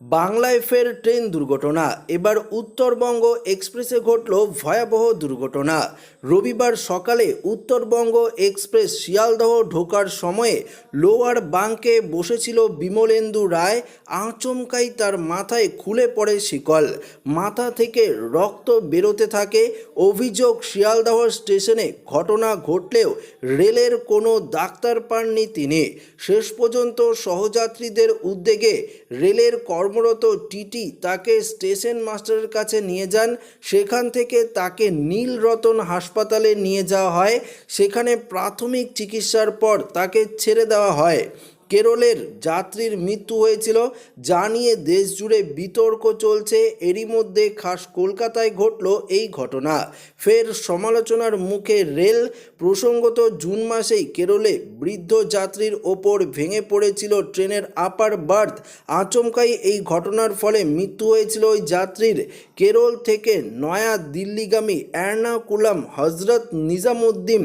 বাংলায় ফের ট্রেন দুর্ঘটনা। এবার উত্তরবঙ্গ এক্সপ্রেসে ঘটল ভয়াবহ দুর্ঘটনা। রবিবার সকালে উত্তরবঙ্গ এক্সপ্রেস শিয়ালদহ ঢোকার সময়ে লোয়ার বাঙ্কে বসেছিল বিমলেন্দু রায়। আচমকাই তার মাথায় খুলে পড়ে শিকল। মাথা থেকে রক্ত বেরোতে থাকে। অভিযোগ, শিয়ালদহ স্টেশনে ঘটনা ঘটলেও রেলের কোনো ডাক্তার পাননি তিনি। শেষ পর্যন্ত সহযাত্রীদের উদ্যোগে রেলের কর্মরত টিটি তাকে স্টেশন মাস্টারের কাছে নিয়ে যান। সেখান থেকে তাকে নীলরতন হাসপাতালে নিয়ে যাওয়া হয়। সেখানে প্রাথমিক চিকিৎসার পর তাকে ছেড়ে দেওয়া হয়। কেরলের যাত্রীর মৃত্যু হয়েছিল। যা নিয়ে দেশ জুড়ে বিতর্ক চলছে। এরই মধ্যে খাস কলকাতায় ঘটল এই ঘটনা। ফের সমালোচনার মুখে রেল প্রসঙ্গত জুন মাসেই কেরলে বৃদ্ধ যাত্রীর ওপর ভেঙে পড়েছিল ট্রেনের আপার বার্থ। আচমকাই এই ঘটনার ফলে মৃত্যু হয়েছিল ওই যাত্রীর। কেরল থেকে নয়া দিল্লিগামী Ernakulam Hazrat Nizamuddin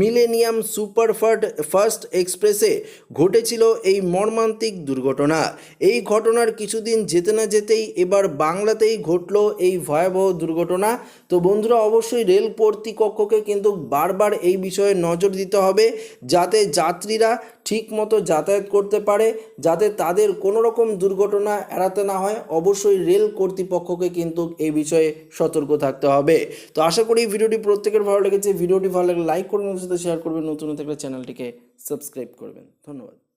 millennium superfast first এক্সপ্রেসে ঘটেছিল এই মর্মান্তিক দুর্ঘটনা। এই ঘটনার কিছুদিন যেতে না যেতেই এবার বাংলাতেই ঘটল এই ভয়াবহ দুর্ঘটনা। তো বন্ধুরা, অবশ্যই রেল কর্তৃপক্ষকে কিন্তু বারবার এই বিষয়ে নজর দিতে হবে যাতে যাত্রীরা ঠিক মতো যাতায়াত করতে পারে যাতে তাদের কোনো রকম দুর্ঘটনা এড়াতে না হয়। অবশ্যই রেল কর্তৃপক্ষকে কিন্তু এই বিষয়ে সতর্ক থাকতে হবে। তো আশা করি ভিডিওটি প্রত্যেকের ভালো লেগেছে। ভিডিওটি ভালো লাগলে লাইক করবেন সাথে শেয়ার করবেন। নতুন থাকলে চ্যানেলটিকে সাবস্ক্রাইব করবেন। ধন্যবাদ।